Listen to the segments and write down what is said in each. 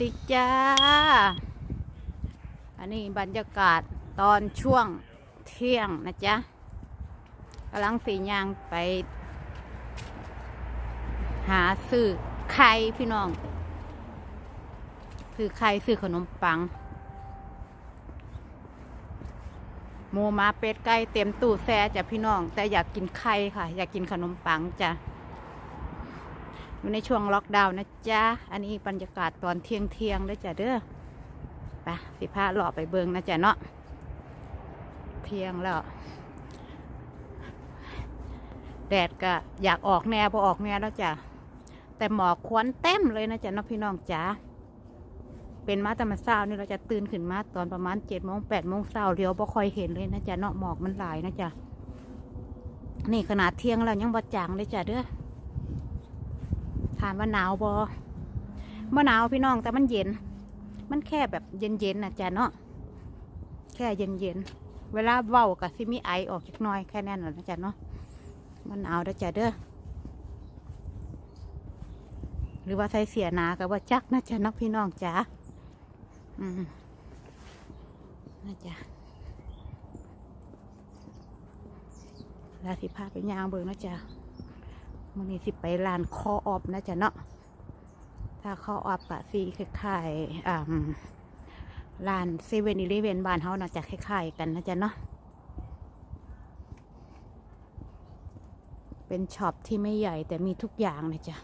ดีจ้า อันนี้บรรยากาศตอนช่วงเที่ยงนะจ๊ะกำลังสียางไป หาซื้อไข่พี่น้องซื้อไข่ซื้อขนมปังหมูมาเป็ดไก่เต็มตู้แซ่จ้ะพี่น้อง แต่อยากกินไข่ค่ะ อยากกินขนมปังจ้ะ อยู่ในช่วงล็อกดาวน์นะจ๊ะ อันนี้บรรยากาศตอนเที่ยงเที่ยงเด้อจ้ะเด้อไปสิพาหล่อไปเบิงนะจ๊ะเนาะเที่ยงแล้วแดดก็อยากออกแนวพอออกแนวแล้วจ้ะแต่หมอกควันเต็มเลยนะจ๊ะเนาะพี่น้องจ๋าเป็นมาแต่มาเช้านี่เราจะตื่นขึ้นมาตอนประมาณเจ็ดโมงแปดโมงเช้าเลี้ยวบ่ค่อยเห็นเลยนะจ๊ะเนาะหมอกมันหลายนะจ๊ะนี่ขนาดเที่ยงแล้วยังบ่จางเลยจ้ะเด้อามว่าหนาวบอบ่หนาวพี่น้องแต่มันเย็น มันแค่แบบเย็นๆนนะจ๊ะเนาะแค่เย็นๆเวลาเว้ากับซิมีไอออกจักน้อยแค่นั้นแหละนะจ๊ะเนาะมันหนาวเด้อจ้ะเด้อหรือว่าใส่เสียนากับว่าจักนะจ๊ะเนักพี่น้องจ๋าอืมนะจ๊ะแล้วสิพาไปยางเบิ่งนะจ๊ะ มันนี้สิไปร้านคอออบนะจ๊ะเนาะถ้าคอออบกะสีคล้ายๆอ่าร้านเซเว่นอีเลเวนบ้านเฮาน่าจะคล้ายๆกันนะจ๊ะเนาะเป็นช็อปที่ไม่ใหญ่แต่มีทุกอย่างนะจ๊ะ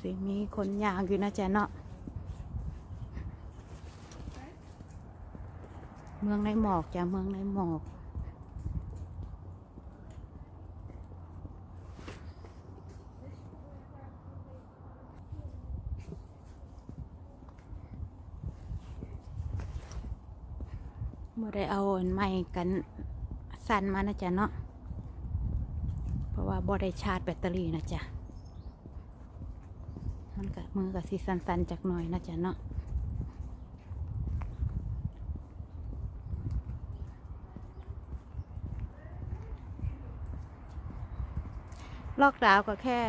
สิมีคนยางอยู่นะจ๊ะเนาะเมืองในหมอกจ้ะเมืองในหมอก เมื่อได้เอาอันใหม่กันสั่นมานะจ๊ะเนาะ เพราะว่าบ่ได้ชาร์จแบตเตอรี่นะจ๊ะ มือกับสีสันๆจากหน่อยนะจ๊ะเนาะลอกดาวก็แค่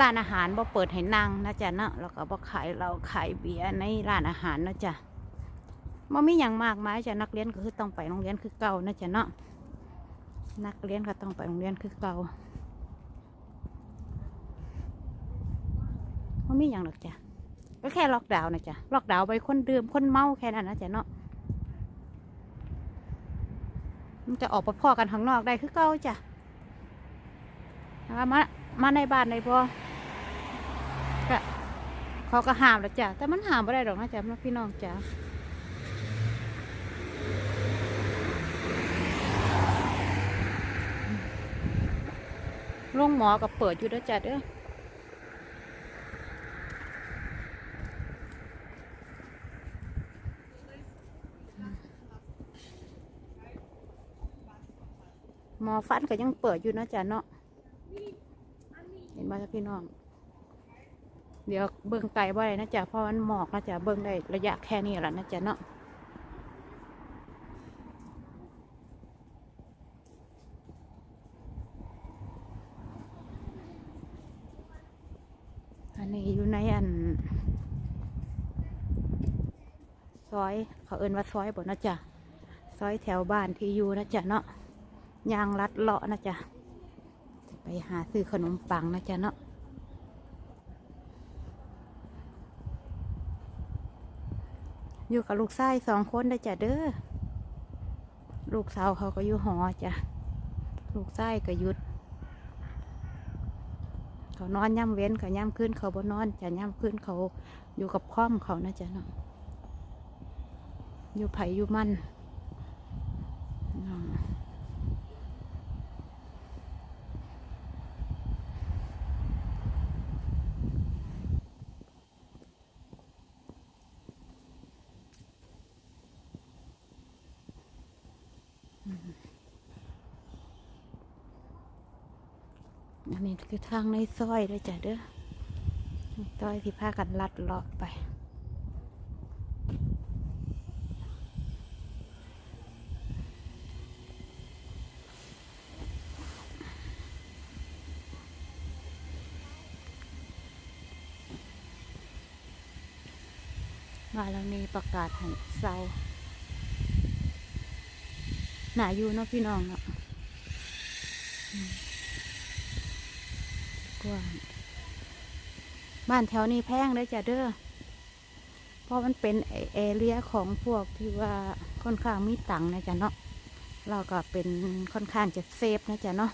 ร้านอาหารบ่เปิดให้นั่งนะจ๊ะเนาะแล้วก็บ่ขายเราขายเบียร์ในร้านอาหารนะจ๊ะบ่มีอย่างมากมายจ้ะนักเรียนก็คือต้องไปโรงเรียนคือเก่านะจ๊ะเนาะนักเรียนก็ต้องไปโรงเรียนคือเก่า มันมีอย่างหรอกจ้ะก็แค่ล็อกดาวน์นะจ๊ะล็อกดาวน์ไปคนดื่มคนเมาแค่นั้นนะจ๊ะเนาะมันจะออกไปพ่อกันข้างนอกได้คือเก่าจ้ะนะคะมามาในบ้านในบ่ก็เขาก็ห้ามแล้วจ้ะแต่มันห้ามไม่ได้หรอกนะจ๊ะพี่น้องจ้ะโรงหมอก็เปิดอยู่แล้วจ้ะเด้อ มอฟันก็ยังเปิดอยู่นะจ๊ะเนาะเห็นไหมจ๊ะพี่น้อง เดี๋ยวเบิ่งไกลบ่ได้นะจ๊ะเพราะมันหมอกนะจ๊ะเบิ่งได้ระยะแค่นี้แหละนะจ๊ะเนาะอันนี้อยู่ในอันซอยเขาเอิ้นว่าซอยบ่นะจ๊ะซอยแถวบ้านที่อยู่นะจ๊ะเนาะ ยางรัดเลาะนะจ๊ะจะไปหาซื้อขนมปังนะจ๊ะเนาะอยู่กับลูกชายสองคนนะจ๊ะเด้อ ลูกสาวเขาก็อยู่หอจ้ะ ลูกชายก็ยุด เขานอนย่ำเว้นกับย่ำขึ้นเขาบ่นอนจะย่ำขึ้นเขาอยู่กับค่อมเขานะจ๊ะเนาะอยู่ไผ่อยู่มันอืม อันนี้คือทางในซอยเลยจ้ะเด้อต้อยที่ผ้ากันลัดเลาะไปมาแล้วมีประกาศให้เซาหนาอยู่เนาะพี่น้องเนาะอืม กว้างบ้านแถวนี้แพงเลยจ้ะเด้อ เพราะมันเป็นเอเรียของพวกที่ว่าค่อนข้างมีตังนะจ๊ะเนาะ เราก็เป็นค่อนข้างจะเซฟนะจ๊ะเนาะ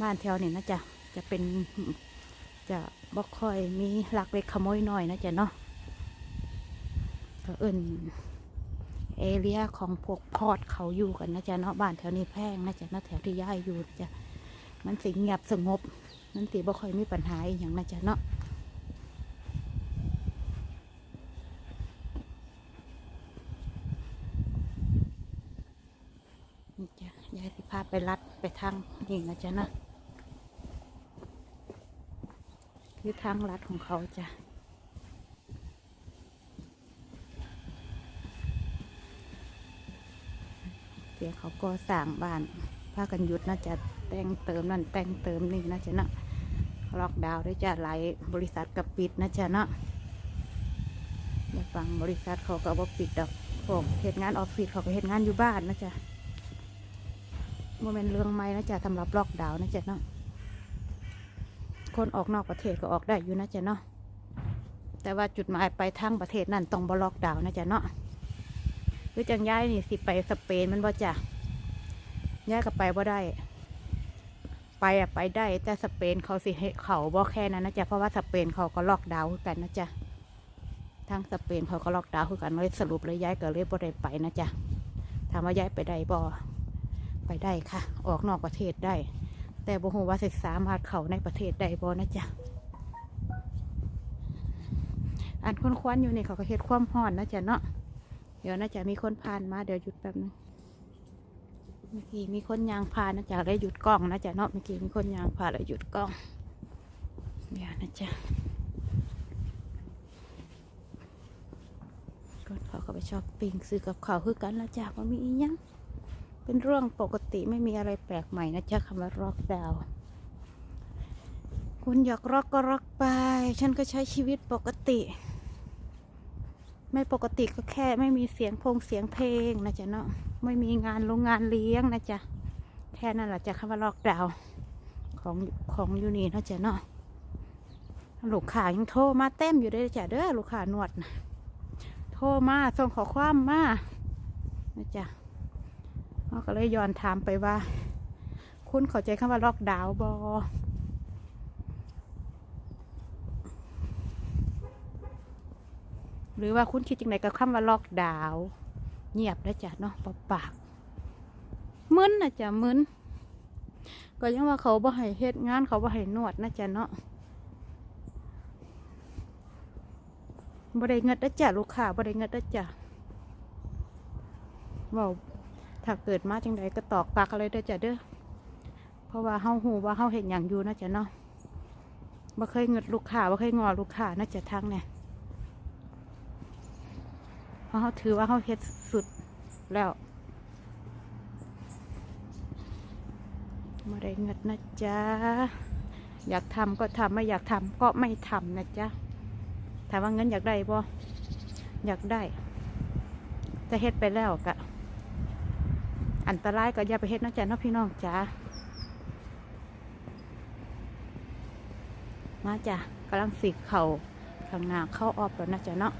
บ้านแถวนี้นะจ๊ะ จะเป็นจะบ่ค่อยมีหลักเล็กขโมยน้อยนะจ๊ะเนาะก็เอินเอเรียของพวกพอดเขาอยู่กันนะจ๊ะเนาะ บ้านแถวนี้แพงนะจ๊ะเนาะแถวที่ย้ายอยู่นะจ๊ะ มันสิงเงียบสงบ มันสิบ่ค่อยมีปัญหาอหย่างนะจ๊ะเนาะจ้ะยายสิพาไปรัดไปทางนี่นะจ๊ะเนาะคือทางลัดของเขาจ้ะเดี๋ยวเขาก็สร้างบ้านพากันหยุดน่าจะแต่งเติมนั่นแต่งเติมนี่นะจ๊ะเนาะ ล็อกดาวน์ด้วยจ้ะหลายบริษัทกับปิดนะจ๊ะเนาะอย่าฟังบริษัทเขาก็บ่ปิดดอกพวกเหตุงานออฟฟิศเขาก็เหตุงานอยู่บ้านนะจ๊ะโมเมนต์เรื่องใหม่นะจ๊ะสำหรับล็อกดาวน์นะจ๊ะเนาะคนออกนอกประเทศก็ออกได้อยู่นะจ๊ะเนาะแต่ว่าจุดหมายไปทางประเทศนั่นต้องบล็อกดาวน์นะจ๊ะเนาะหรือจังย้ายนี่สิไปสเปนมันบ่จ้ะย้ายก็ไปบ่ได้ ไปอะไปได้ แต่สเปนเขาสิเขาบ่แค่นั้นนะจ๊ะเพราะว่าสเปนเขาก็ล็อกดาวน์กันนะจ๊ะทางสเปนเขาก็ล็อกดาวน์กันเลยสรุปเลยย้ายก็เลยบ่ได้ไปนะจ๊ะถามว่าย้ายไปได้บ่ไปได้ค่ะ ออกนอกประเทศได้ แต่บ่ฮู้ว่าสิสามาเขาในประเทศได้บ่นะจ๊ะอันคนควนๆอยู่นี่เขาก็เฮ็ดความร้อนนะจ๊ะเนาะเดี๋ยวน่าจะมีคนผ่านมาเดี๋ยวหยุดแป๊บนึง เมื่อกี้มีคนยางผ่านนะจ๊ะเลยหยุดกล้องนะจ๊ะเนาะเมื่อกี้มีคนยางผ่านเลยหยุดกล้องเดี๋ยวนะจ๊ะก่อนเขาก็ไปชอบปิ้งซื้อกับเขาวคือกันละจ้ะว่ามีอีหยังเป็นเรื่องปกติไม่มีอะไรแปลกใหม่นะจ๊ะคำว่าร็อกดาวคุณอยากร็อกก็ร็อกไป ฉันก็ใช้ชีวิตปกติ ไม่ปกติก็แค่ไม่มีเสียงพงเสียงเพลงนะจ๊ะเนาะไม่มีงานโรงงานเลี้ยงนะจ๊ะแค่นั้นแหละจ้ะคำว่าล็อกดาวน์ของของยูนีนะจ๊ะเนาะลูกค้ายังโทรมาเต็มอยู่เลยจ้ะเด้อลูกค้านวดนะโทรมาส่งขอความมานะจ๊ะเขาก็เลยย้อนถามไปว่า คุณเข้าใจคำว่าล็อกดาวน์บอ หรือว่าคุณคิดจังไงกับคำว่าล็อกดาวเงียบแล้วจ้ะเนาะปปากมึนนะจ๊ะมึนก็ยังว่าเขาบ่ให้เฮ็ดงานเขาบ่ให้นวดนะจ๊ะเนาะบ่ได้เงินนะจ๊ะลูกค้าบ่ได้เงินนะจ๊ะว่าถ้าเกิดมาจังใดก็ตอกปากอะไรเด้อจ้ะเด้อเพราะว่าเฮาหูว่าเฮาเห็นอย่างอยู่นะจ๊ะเนาะบ่เคยเงินลูกค้าบ่เคยงอลูกค้านะจ๊ะทางเนี่ย ราะเขาถือว่าเขาเฮ็ดสุดแล้วมาได้เงินนะจ๊ะ อยากทำก็ทำไม่อยากทำก็ไม่ทำนะจ๊ะ ถามว่าเงินอยากได้บ่อยากได้ แต่เฮ็ดไปแล้วกะ อันตรายก็อย่าไปเฮ็ดนะจ๊ะน้องพี่น้องจ๊ะ มาจ้ะกำลังสีเข่าข้างหน้าเข้าออบแล้วนะจ๊ะเนาะ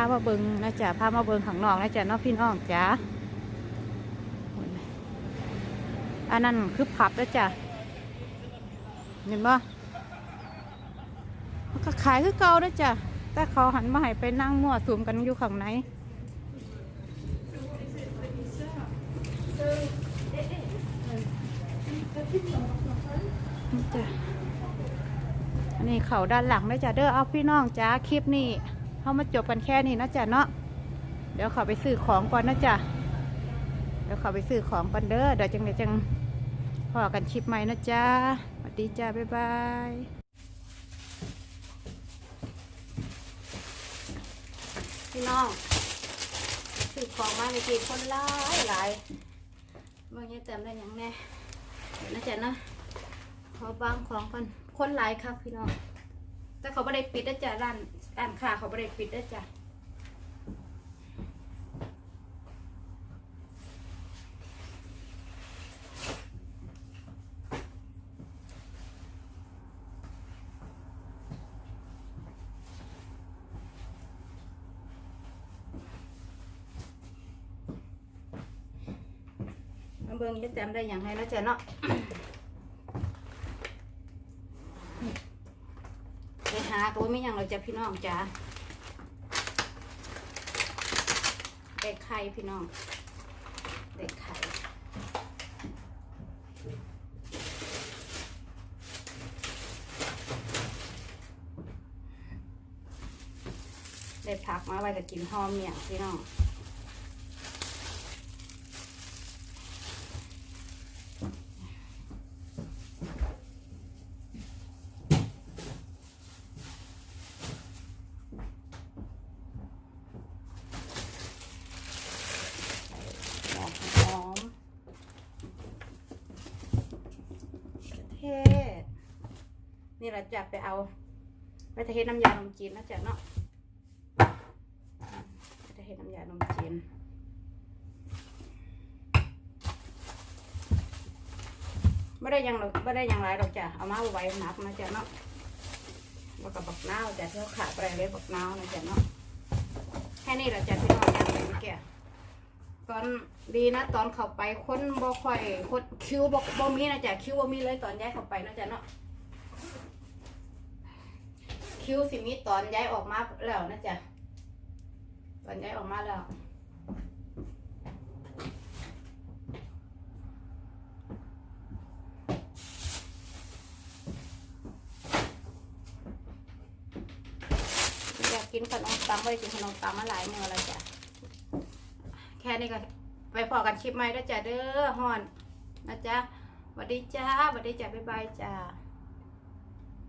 ามาเบิงนะจ๊ะพามาเบิงข้างนอกนะจ๊ะน้องพี่น้องจ๊ะอันนั้นคือผับแล้วจ้ะเห็นบ่มันก็ขายคือเก่าแล้จ้ะแต่เขาหันมาให้ไปนั่งมั่วสุมกันอยู่ข้างในนี่จ้ะอันนี้เขาด้านหลังนะจ๊ะเด้อเอาพี่น้องจ้าคลิปนี้ เข้ามาจบกันแค่นี้นะจ๊ะเนาะเดี๋ยวขอไปซื้อของก่อนนะจ๊ะแล้วเขาไปซื้อของกันเด้อเดี๋ยวจังเดี๋ยวจังพอกันชิปใหม่นะจ๊ะสวัสดีจ้าบ๊ายบายพี่น้องซื้อของมาในกีคนหลายหลายเมื่อนี้จำได้ยังแน่เดี๋ยนะจ๊ะนะขอบางของกันคนหลายครับพี่น้องแต่เขาไม่ได้ปิดนะจ๊ะร้าน ร้านค้าเขาไม่ได้ปิดนะจ๊ะเบิ่งจะจำได้อย่างไรนะจ๊ะเนาะ ไปหาก็ไม่ยังเราจะพี่น้องจ้าเด็กไข่พี่น้องเด็กไข่ได้ผักมาไว้จะกินหอมเนี่ยพี่น้อง หอมหอมเทศ นี่เราจะไปเอาไปจะเฮ็ดน้ำยานมจีนนะจ๊ะเนาะไปจะเฮ็ดน้ำยานมจีนไม่ได้ยังไม่ได้ยังไรหรอกจ้ะเอามาไว้หนักนะจ๊ะเนาะแล้วก็บักนาวจ้ะเที่ยวขาดไปเลยบักนาวนะจ๊ะเนาะแค่นี้เราจะพี่น้องยังไปเมื่อกี้ตอนดีนะตอนเข้าไปค้นบ่ค่อยคนคิวบ่บ่มีนะจ๊ะคิวบ่มีเลยตอนย้ายเข้าไปนะจ๊ะเนาะ คิวสิมีตอนย้ายออกมาแล้วนะจ๊ะตอนย้ายออกมาแล้วอยากกินขนมปังไม่ได้กินขนมปังมาหลายมื้อแล้วจ้ะแค่นี้ก็ไปพอกันคลิปใหม่แล้วจ้ะเด้อฮอนนะจ๊ะสวัสดีจ้าสวัสดีจ้าบ๊ายบายจ้า